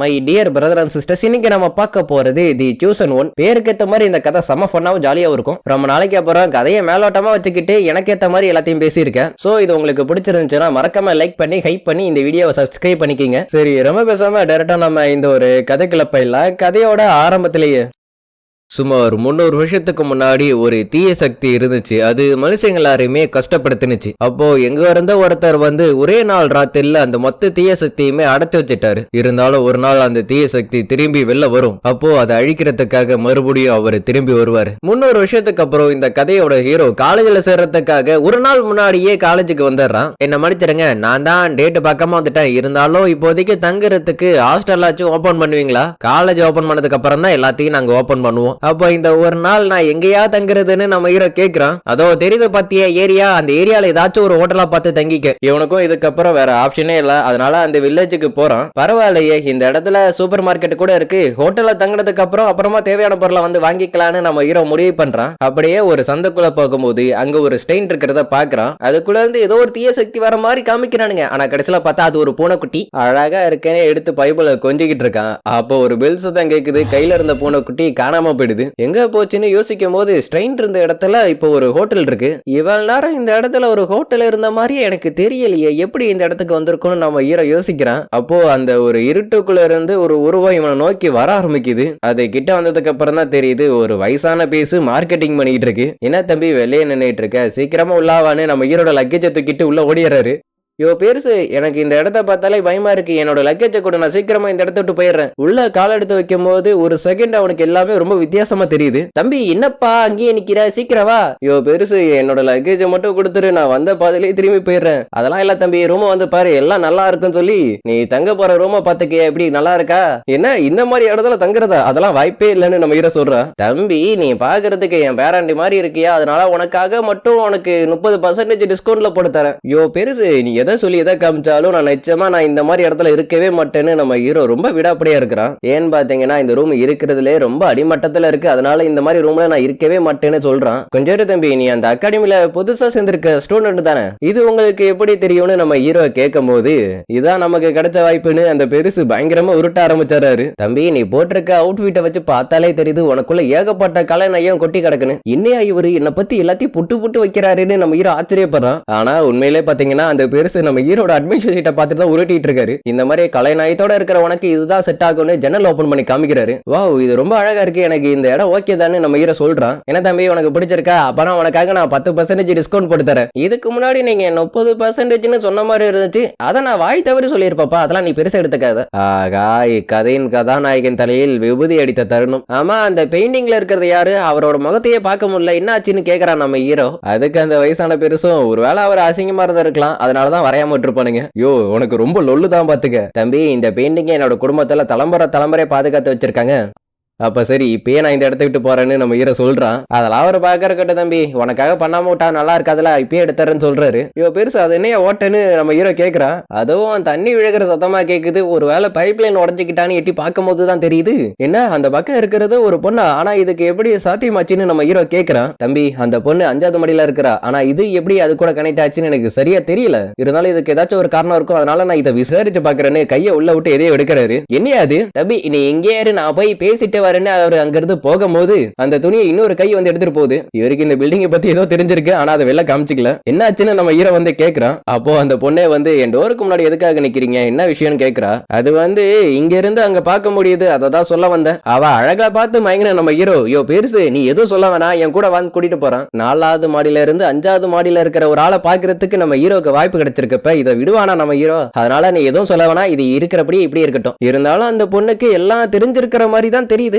My dear brother and sisters இன்னைக்கு நம்ம பார்க்க போறது தி சூசன் ஒன் பேருக்கு மாதிரி இந்த கதை செம ஃபன்னாவும் ஜாலியாகவும் இருக்கும். ரொம்ப நாளைக்கு அப்புறம் கதையை மேலோட்டமா வச்சுக்கிட்டு எனக்கு ஏற்ற மாதிரி எல்லாத்தையும் பேசியிருக்கேன். ஸோ இது உங்களுக்கு பிடிச்சிருந்துச்சுன்னா மறக்காம லைக் பண்ணி ஹைப் பண்ணி இந்த வீடியோவை சப்ஸ்கிரைப் பண்ணிக்கிங்க. சரி ரொம்ப பேசாம டேரக்டா நம்ம இந்த ஒரு கதைக்குள்ள போயிடலாம். கதையோட ஆரம்பத்திலேயே. சுமார் முந்நூறு வருஷத்துக்கு முன்னாடி ஒரு தீய சக்தி இருந்துச்சு. அது மனுஷங்க எல்லாரையுமே கஷ்டப்படுத்தினுச்சு. அப்போ எங்க இருந்த ஒருத்தர் வந்து ஒரே நாள் ராத்திரில அந்த மொத்த தீய சக்தியுமே அடைச்சு வச்சுட்டாரு. இருந்தாலும் ஒரு நாள் அந்த தீய சக்தி திரும்பி வெளில வரும். அப்போ அதை அழிக்கிறதுக்காக மறுபடியும் அவர் திரும்பி வருவார். முந்நூறு வருஷத்துக்கு அப்புறம் இந்த கதையோட ஹீரோ காலேஜ்ல சேர்றதுக்காக ஒரு நாள் முன்னாடியே காலேஜுக்கு வந்துடுறான். என்ன மன்னிச்சிடுங்க நான் தான் டேட்டு பக்கமா வந்துட்டேன். இருந்தாலும் இப்போதைக்கு தங்குறதுக்கு ஹாஸ்டல்லாச்சும் ஓபன் பண்ணுவீங்களா? காலேஜ் ஓபன் பண்ணதுக்கு அப்புறம் தான் எல்லாத்தையும் நாங்க ஓபன் பண்ணுவோம். அப்போ இந்த ஒரு நாள் நான் எங்கேயா தங்குறதுன்னு நம்ம ஹீரோ கேக்குறான். அதோ தெரியுது பத்திய ஏரியா அந்த ஏரியால ஏதாச்சும் ஒரு ஹோட்டலா பார்த்து தங்கிக்க. இவனுக்கும் இதுக்கப்புறம் வேற ஆப்ஷனே இல்ல. அதனால அந்த வில்லேஜுக்கு போறான். பரவாயில்லையே இந்த இடத்துல சூப்பர் மார்க்கெட் கூட இருக்கு. ஹோட்டல்ல தங்கினதுக்கு அப்புறம் அப்புறமா தேவையான பொருளை வந்து வாங்கிக்கலாம்னு நம்ம ஹீரோ முடிவு பண்றான். அப்படியே ஒரு சந்தைக்குள்ள போகும்போது அங்க ஒரு ஸ்டெயின் இருக்கிறத பாக்குறான். அதுக்குள்ள இருந்து ஏதோ ஒரு தீய சக்தி வர மாதிரி காமிக்கிறானுங்க. ஆனா கடைசியில பார்த்தா அது ஒரு பூனைக்குட்டி. அழகா இருக்கேன்னு எடுத்து பைபிள கொஞ்சிக்கிட்டு இருக்கான். அப்போ ஒரு பெல் சத்தம் கேக்குது. கையில இருந்த பூனைக்குட்டி காணாம போயிடுது எங்க போச்சுன்னு யோசிக்கும் போது ஸ்ட்ரெயின் இருந்த இடத்துல இப்போ ஒரு ஹோட்டல் இருக்கு. இவ்வளவு நேரம் இந்த இடத்துல ஒரு ஹோட்டல் இருந்த மாதிரியே எனக்கு தெரியலையே. எப்படி இந்த இடத்துக்கு வந்திருக்கும்னு நம்ம ஈரோ யோசிக்கிறான். அப்போ அந்த ஒரு இருட்டுக்குள்ள இருந்து ஒரு உருவம் இவனை நோக்கி வர ஆரம்பிக்குது. அது கிட்ட வந்ததுக்கு அப்புறம் தான் தெரியுது ஒரு வயசான பேசு மார்க்கெட்டிங் பண்ணிட்டு இருக்கு. என்ன தம்பி வெளியே நின்றுட்டு இருக்க? சீக்கிரமா உள்ளாவான்னு நம்ம ஈரோட லக்கேஜை தூக்கிட்டு உள்ள ஓடிடுறாரு. யோ பெருசு எனக்கு இந்த இடத்த பார்த்தாலே பயமா இருக்கு. என்னோட லக்கேஜை கூட நான் சீக்கிரமா இந்த இடத்த விட்டு போயிடுறேன். உள்ள கால் எடுத்து வைக்கும் போது ஒரு செகண்ட் அவனுக்கு எல்லாமே ரொம்ப வித்தியாசமா தெரியுது. தம்பி என்னப்பா அங்கேயே நிக்கிற? சீக்கிரம் வா. யோ பெருசு என்னோட லக்கேஜை மட்டும் கொடுத்துரு. நான் வந்த பாதையிலே திரும்பி போயிடுறேன். அதெல்லாம் இல்ல தம்பி ரூமை வந்து பாரு. எல்லாம் நல்லா இருக்குன்னு சொல்லி நீ தங்க போற ரூமை பார்த்துக்க. எப்படி நல்லா இருக்கா? என்ன? இந்த மாதிரி இடத்துல தங்குறதா? அதெல்லாம் வாய்ப்பே இல்லைன்னு நம்ம ஹீரோ சொல்றான் தம்பி நீ பாக்குறதுக்கு என் பேராண்டி மாதிரி இருக்கியா? அதனால உனக்காக மட்டும் உனக்கு முப்பது பர்சன்டேஜ் டிஸ்கவுண்ட்ல போட்டு தரேன். யோ பெருசு நீ எதை சொல்லி எதை காமிச்சாலும் நான் நிச்சயமா நான் இந்த மாதிரி இடத்துல இருக்கவே மாட்டேன்னு நம்ம ஹீரோ ரொம்ப விடாப்படியா இருக்கிறான். ஏன்னு பாத்தீங்கன்னா இந்த ரூம் இருக்கிறதுலே ரொம்ப அடிமட்டத்துல இருக்கு. அதனால இந்த மாதிரி ரூம்ல நான் இருக்கவே மாட்டேன்னு சொல்றான். கொஞ்சம் தம்பி நீ அந்த அகாடமில புதுசா சேர்ந்திருக்க ஸ்டூடெண்ட் தானே? இது உங்களுக்கு எப்படி தெரியும்னு நம்ம ஹீரோ கேட்கும் போது இதான் நமக்கு கிடைச்ச வாய்ப்புன்னு அந்த பெருசு பயங்கரமா உருட்ட ஆரம்பிச்சாரு தம்பி நீ போட்டிருக்க அவுட்ஃபிட்டை வச்சு பார்த்தாலே தெரியுது உனக்குள்ள ஏகப்பட்ட கலை நயம் கொட்டி கிடக்குன்னு. இன்னையா இவரு என்னை பத்தி எல்லாத்தையும் புட்டு புட்டு வைக்கிறாருன்னு நம்ம ஹீரோ ஆச்சரியப்படுறான். ஆனா உண்மையிலே பாத்தீங்கன்னா அந்த பெருசு நம்ம ஈரோட அட்மிஷன் சீட்டை பார்த்துட்டு தான் உருட்டிட்டு இருக்காரு இந்த மாதிரி கலைநாயத்தோட இருக்கிற உனக்கு இதுதான் செட் ஆகும்னு ஜன்னல் ஓபன் பண்ணி காமிக்கிறாரு. வா இது ரொம்ப அழகா இருக்கு. எனக்கு இந்த இடம் ஓகே தானே நம்ம ஹீரோ சொல்றான். என்ன தம்பி உனக்கு பிடிச்சிருக்கா? அப்பனா உனக்காக நான் பத்து பர்சன்டேஜ் டிஸ்கவுண்ட் போட்டு தரேன். இதுக்கு முன்னாடி நீங்க முப்பது பர்சன்டேஜ்னு சொன்ன மாதிரி இருந்துச்சு. அதை நான் வாய் தவறி சொல்லியிருப்பப்பா அதெல்லாம் நீ பெருசா எடுத்துக்காத. ஆகா இக்கதையின் கதாநாயகன் தலையில் விபூதி அடித்த தருணம். ஆமா அந்த பெயிண்டிங்ல இருக்கிறது யாரு? அவரோட முகத்தையே பார்க்க முடியல. என்னாச்சுன்னு கேக்குறான் நம்ம ஹீரோ அதுக்கு அந்த வயசான பெருசும் ஒருவேளை அவர் அசிங்கமா இருந்திருக்கலாம். அதனாலதான் வரையாம விட்டுருப்பானுங்க. யோ உனக்கு ரொம்ப லொல்லு தான் பாத்துக்க. தம்பி இந்த பெயிண்டிங் என்னோட குடும்பத்துல தலைமுறை தலைமுறை பாதுகாத்து வச்சிருக்காங்க. அப்ப சரி இப்பயே நான் இந்த இடத்த விட்டு போறேன்னு நம்ம ஹீரோ சொல்றான். அதெல்லாம் அவர் பாக்கறக்கட்ட தம்பி. உனக்காக பண்ணாம விட்டா நல்லா இருக்காதுல இப்பயே எடுத்துறேன்னு சொல்றாரு. இவ பெருசு அது என்னைய ஓட்டன்னு நம்ம ஹீரோ கேட்கறான் அதுவும் தண்ணி விழுகிற சத்தமா கேக்குது. ஒருவேளை பைப் லைன் உடஞ்சிக்கிட்டான்னு எட்டி பார்க்கும்போது தான் தெரியுது. என்ன அந்த பக்கம் இருக்கிறது ஒரு பொண்ணா? ஆனா இதுக்கு எப்படி சாத்தியமாச்சுன்னு நம்ம ஹீரோ கேக்குறான். தம்பி அந்த பொண்ணு அஞ்சாவது மடியில இருக்கிறா. ஆனா இது எப்படி அது கூட கனெக்ட் ஆச்சுன்னு எனக்கு சரியா தெரியல. இருந்தாலும் இதுக்கு ஏதாச்சும் ஒரு காரணம் இருக்கும். அதனால நான் இதை விசாரிச்சு பாக்குறேன்னு கையை உள்ள விட்டு எதையோ எடுக்கிறாரு. என்னையா அது? தம்பி நீ எங்கேயாரு நான் போய் பேசிட்டு போவாருன்னு அவர் அங்கிருந்து போகும்போது அந்த துணியை இன்னொரு கை வந்து எடுத்துட்டு போகுது. இவருக்கு இந்த பில்டிங்கை பத்தி ஏதோ தெரிஞ்சிருக்கு ஆனா அதை வெளில காமிச்சிக்கல. என்னாச்சுன்னு நம்ம ஹீரோ வந்து கேக்குறான். அப்போ அந்த பொண்ணே வந்து என் டோருக்கு முன்னாடி எதுக்காக நிக்கிறீங்க? என்ன விஷயம்னு கேக்குறா. அது வந்து இங்க இருந்து அங்க பார்க்க முடியுது. அதை தான் சொல்ல வந்தேன். அவ அழகா பார்த்து மயங்கின நம்ம ஹீரோ யோ பெருசு நீ எதுவும் சொல்ல வேணா என் கூட வந்து கூட்டிட்டு போறான். நாலாவது மாடியில இருந்து அஞ்சாவது மாடியில இருக்கிற ஒரு ஆளை பாக்குறதுக்கு நம்ம ஹீரோக்கு வாய்ப்பு கிடைச்சிருக்கப்ப இதை விடுவானா நம்ம ஹீரோ அதனால நீ எதுவும் சொல்ல வேணாம். இது இருக்கிறபடி இப்படி இருக்கட்டும். இருந்தாலும் அந்த பொண்ணுக்கு எல்லாம் தெரிஞ்சிருக்கிற மாதிரி தான் தெரியுது.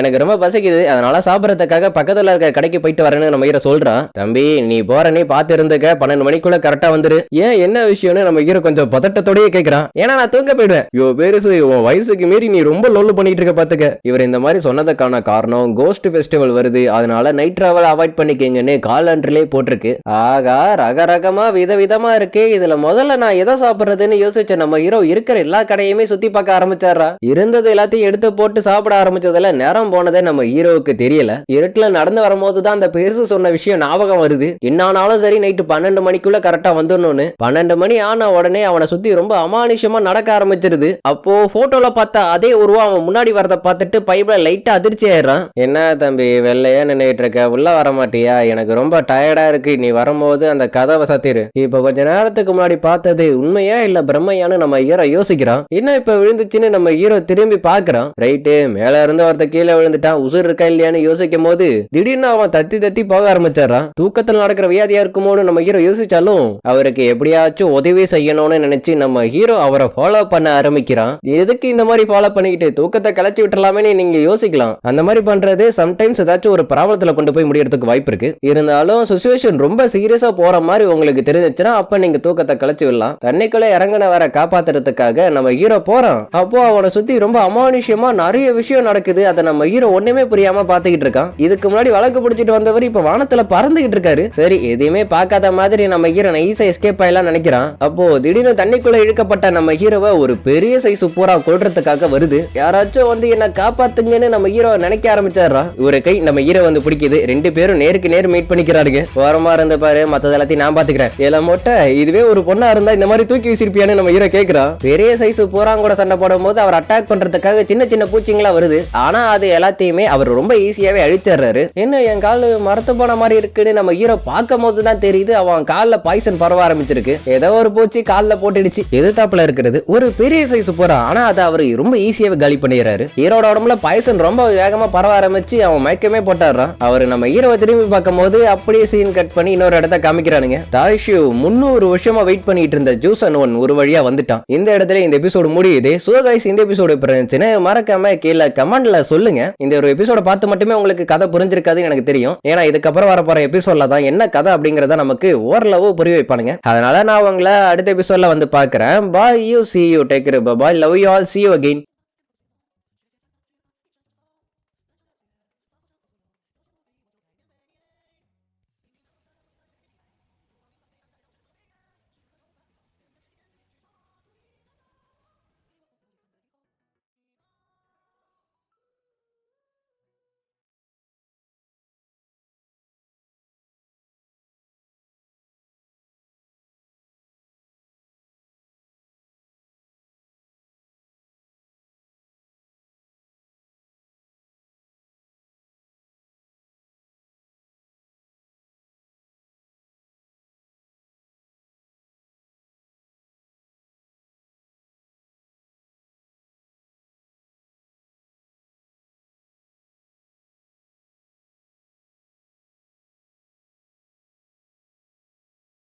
எனக்கு ரொம்ப பசிக்குது. அதனால சாப்பிட்றதுக்காக பக்கத்துல இருக்க கடைக்கு போயிட்டு வரேன்னு நம்ம ஹீரோ சொல்றான். தம்பி நீ போற நீ பாத்து இருந்துக்க பன்னெண்டு மணிக்குள்ள கரெக்டா வந்துரு. ஏன் என்ன விஷயம்னு நம்ம ஹீரோ கொஞ்சம் பதட்டத்தோடயே கேக்குறான். ஏன்னா நான் தூங்க போயிடுவேன். யோ பெருசு உன் வயசுக்கு மீறி நீ ரொம்ப லொல்லு பண்ணிட்டு இருக்க பாத்துக்க. இவர் இந்த மாதிரி சொன்னதுக்கான காரணம் கோஸ்ட் ஃபெஸ்டிவல் வருது. அதனால நைட் டிராவல் அவாய்ட் பண்ணிக்கங்கன்னு காலண்டர்லயே போட்டிருக்கு. ஆகா ரக ரகமா விதவிதமா இருக்கு. இதுல முதல்ல நான் எதை சாப்பிடுறதுன்னு யோசிச்ச நம்ம ஹீரோ இருக்கிற எல்லா கடையுமே சுத்தி பார்க்க ஆரம்பிச்சாரா இருந்தது எல்லாத்தையும் எடுத்து போட்டு சாப்பிட ஆரம்பிச்சதுல நேரம் காணாம போனதே நம்ம ஹீரோவுக்கு தெரியல. இருட்டுல நடந்து வரும்போது தான் அந்த பெருசு சொன்ன விஷயம் ஞாபகம் வருது. என்னானாலும் சரி நைட்டு பன்னெண்டு மணிக்குள்ள கரெக்டா வந்துடணும்னு. பன்னெண்டு மணி ஆன உடனே அவனை சுத்தி ரொம்ப அமானுஷமா நடக்க ஆரம்பிச்சிருது. அப்போ போட்டோல பார்த்தா அதே உருவம் அவன் முன்னாடி வரத பார்த்துட்டு பைப்ல லைட்டா அதிர்ச்சி ஆயிடுறான். என்ன தம்பி வெள்ளையா நின்றுட்டு இருக்க? உள்ள வர மாட்டியா? எனக்கு ரொம்ப டயர்டா இருக்கு. நீ வரும்போது அந்த கதவை சத்திரு. இப்ப கொஞ்ச நேரத்துக்கு முன்னாடி பார்த்தது உண்மையா இல்ல பிரம்மையான்னு நம்ம ஹீரோ யோசிக்கிறான். என்ன இப்ப விழுந்துச்சுன்னு நம்ம ஹீரோ திரும்பி பாக்குறான் ரைட்டு மேல இருந்து ஒருத்த கீழே விழுந்துட்டான். உசுர் இருக்கா இல்லையான்னு யோசிக்கும் போது திடீர்னு அவன் தத்தி தத்தி போக ஆரம்பிச்சிடறான். தூக்கத்தில் நடக்கிற வியாதியா இருக்குமோன்னு நம்ம ஹீரோ யோசிச்சாலும் அவருக்கு எப்படியாச்சும் உதவி செய்யணும்னு நினைச்சு நம்ம ஹீரோ அவரை ஃபாலோ பண்ண ஆரம்பிக்கிறான். எதுக்கு இந்த மாதிரி ஃபாலோ பண்ணிக்கிட்டு தூக்கத்தை கலைச்சி விட்டுலாமே நீங்க யோசிக்கலாம். அந்த மாதிரி பண்றது சம்டைம்ஸ் ஏதாச்சும் ஒரு ப்ராப்ளத்துல கொண்டு போய் முடியறதுக்கு வாய்ப்பு இருக்கு. இருந்தாலும் சுச்சுவேஷன் ரொம்ப சீரியஸா போற மாதிரி உங்களுக்கு தெரிஞ்சிச்சுன்னா அப்ப நீங்க தூக்கத்தை கலைச்சு விடலாம். தண்ணிக்குள்ள இறங்கின வர காப்பாத்துறதுக்காக நம்ம ஹீரோ போறான். அப்போ அவனை சுத்தி ரொம்ப அமானுஷ்யமா நிறைய விஷயம் நடக்குது. அதை நம்ம ஹீரோ ஒண்ணுமே புரியாம பாத்துக்கிட்டு இருக்கான். இதுக்கு முன்னாடி வழக்கு பிடிச்சிட்டு வந்தவர் இப்ப வானத்துல பறந்துகிட்டு இருக்காரு. சரி எதையுமே பார்க்காத மாதிரி நம்ம ஹீரோ நைஸா எஸ்கேப் ஆயிலாம் நினைக்கிறான். அப்போ திடீர்னு தண்ணிக்குள்ள இழுக்கப்பட்ட நம்ம ஹீரோவை ஒரு பெரிய சைஸ் பூரா கொள்றதுக்காக வருது. யாராச்சும் வந்து என்ன காப்பாத்துங்கன்னு நம்ம ஹீரோ நினைக்க ஆரம்பிச்சாரா ஒரு கை நம்ம ஹீரோ வந்து பிடிக்குது. ரெண்டு பேரும் நேருக்கு நேர் மீட் பண்ணிக்கிறாருங்க. ஓரமா இருந்த பாரு மத்தது எல்லாத்தையும் நான் பாத்துக்கிறேன் ஏல மொட்டை இதுவே ஒரு பொண்ணா இருந்தா இந்த மாதிரி தூக்கி வீசிருப்பியான்னு நம்ம ஹீரோ கேக்குறான் பெரிய சைஸ் பூரா கூட சண்டை போடும்போது அவர் அட்டாக் பண்றதுக்காக சின்ன சின்ன பூச்சிங்களா வருது. ஆனா அது எல்லாத்தையுமே அவர் ரொம்ப ஈஸியாகவே அழிச்சிடுறாரு. என்ன என் கால் மரத்து போன மாதிரி இருக்குன்னு நம்ம ஹீரோ பார்க்கும் போது தான் தெரியுது அவன் கால்ல பாய்சன் பரவ ஆரம்பிச்சிருக்கு. ஏதோ ஒரு பூச்சி காலில் போட்டுடுச்சு. எதிர்த்தாப்புல இருக்கிறது ஒரு பெரிய சைஸ் போறா ஆனால் அதை அவர் ரொம்ப ஈஸியாகவே காலி பண்ணிடுறாரு. ஹீரோட உடம்புல பாய்சன் ரொம்ப வேகமாக பரவ ஆரம்பிச்சு அவன் மயக்கமே போட்டாடுறான். அவர் நம்ம ஹீரோவை திரும்பி பார்க்கும் போது அப்படியே சீன் கட் பண்ணி இன்னொரு இடத்த காமிக்கிறானுங்க. தாய்ஷு முந்நூறு வருஷமா வெயிட் பண்ணிட்டு இருந்த ஜூஸ் அண்ட் ஒன் ஒரு வழியா வந்துட்டான். இந்த இடத்துல இந்த எபிசோடு முடியுது. சோ கைஸ் இந்த எபிசோடு பிரச்சனை மறக்காம கீழே கமெண்ட்ல சொல்லுங்க. இந்த ஒரு எபிசோட பார்த்து மட்டுமே உங்களுக்கு கதை புரிஞ்சிருக்காதுன்னு எனக்கு தெரியும். ஏன்னா இதுக்கப்புறம் வர போற எபிசோட்ல தான் என்ன கதை அப்படிங்கறத நமக்கு ஓரளவு புரிய வைப்பானுங்க. அதனால நான் உங்களை அடுத்த எபிசோட்ல வந்து பாக்குறேன் bye you see you take bye love you all see you again